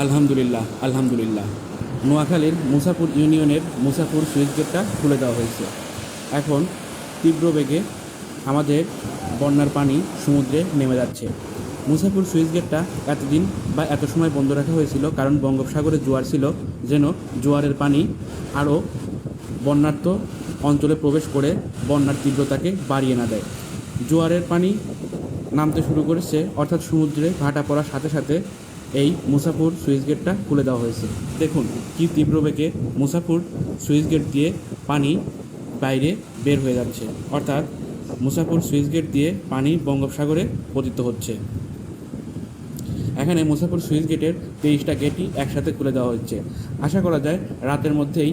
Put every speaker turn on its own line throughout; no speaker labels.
আলহামদুলিল্লাহ আলহামদুলিল্লাহ। নোয়াখালীর মুসাপুর ইউনিয়নের মুসাপুর সুইচ গেটটা খুলে দেওয়া হয়েছে। এখন তীব্র বেগে আমাদের বন্যার পানি সমুদ্রে নেমে যাচ্ছে। মুসাপুর সুইচ গেটটা এতদিন বা এত সময় বন্ধ রাখা হয়েছিল কারণ বঙ্গোপসাগরে জোয়ার ছিল, যেন জোয়ারের পানি আরও বন্যার্ত অঞ্চলে প্রবেশ করে বন্যার তীব্রতাকে বাড়িয়ে না দেয়। জোয়ারের পানি নামতে শুরু করেছে, অর্থাৎ সমুদ্রে ভাটা পড়ার সাথে সাথে এই মুসাফুর সুইচ গেটটা খুলে দেওয়া হয়েছে। দেখুন কি তীব্র বেগে মুসাফুর সুইচ গেট দিয়ে পানি বাইরে বের হয়ে যাচ্ছে। অর্থাৎ মুসাফুর সুইচ গেট দিয়ে পানি বঙ্গোপসাগরে পতিত হচ্ছে। এখানে মুসাফুর সুইচ গেটের তেইশটা গেটই একসাথে খুলে দেওয়া হচ্ছে আশা করা যায় রাতের মধ্যেই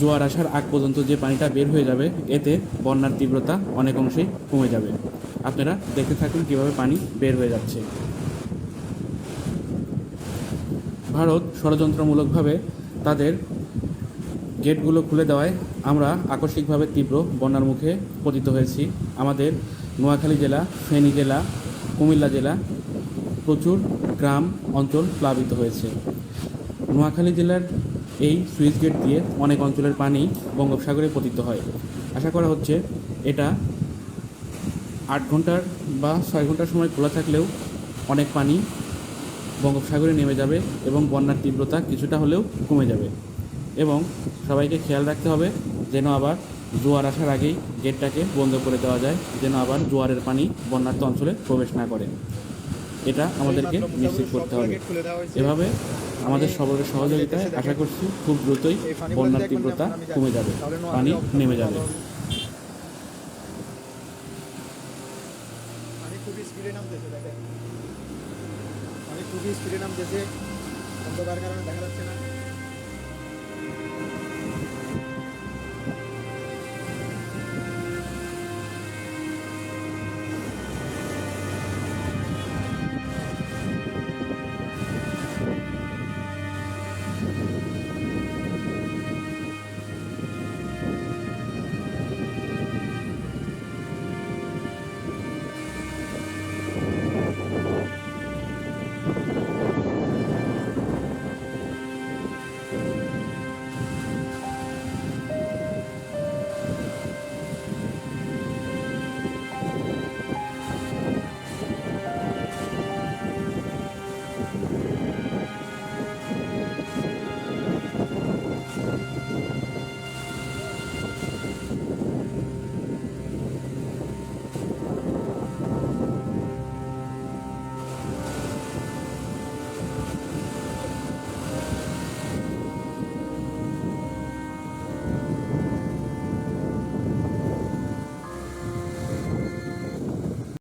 জোয়ার আসার আগ পর্যন্ত যে পানিটা বের হয়ে যাবে, এতে বন্যার তীব্রতা অনেক অংশেই কমে যাবে। আপনারা দেখতে থাকুন কীভাবে পানি বের হয়ে যাচ্ছে। ভারত ষড়যন্ত্রমূলকভাবে তাদের গেটগুলো খুলে দেওয়ায় আমরা আকস্মিকভাবে তীব্র বন্যার মুখে পতিত হয়েছি। আমাদের নোয়াখালী জেলা, ফেনী জেলা, কুমিল্লা জেলা প্রচুর গ্রাম অঞ্চল প্লাবিত হয়েছে। নোয়াখালী জেলার এই সুইচ গেট দিয়ে অনেক অঞ্চলের পানি বঙ্গোপসাগরে পতিত হয়। আশা করা হচ্ছে এটা আট ঘণ্টার বা ছয় ঘণ্টার সময় খোলা থাকলেও অনেক পানি বঙ্গোপসাগরে নেমে যাবে এবং বন্যার তীব্রতা কিছুটা হলেও কমে যাবে। এবং সবাইকে খেয়াল রাখতে হবে যেন আবার জোয়ার আসার আগেই গেটটাকে বন্ধ করে দেওয়া যায়, যেন আবার জোয়ারের পানি বন্যার্ত অঞ্চলে প্রবেশ না করে। এটা আমাদেরকে নিশ্চিত করতে হবে। এভাবে আমাদের সকলের সহযোগিতায় আশা করছি খুব দ্রুতই বন্যার তীব্রতা কমে যাবে, পানি নেমে যাবে।
খুবই স্পিডে নামতেছে, দেখেন। পানি খুবই স্পিডে নামতেছে অন্ধকার কারণে দেখা যাচ্ছে না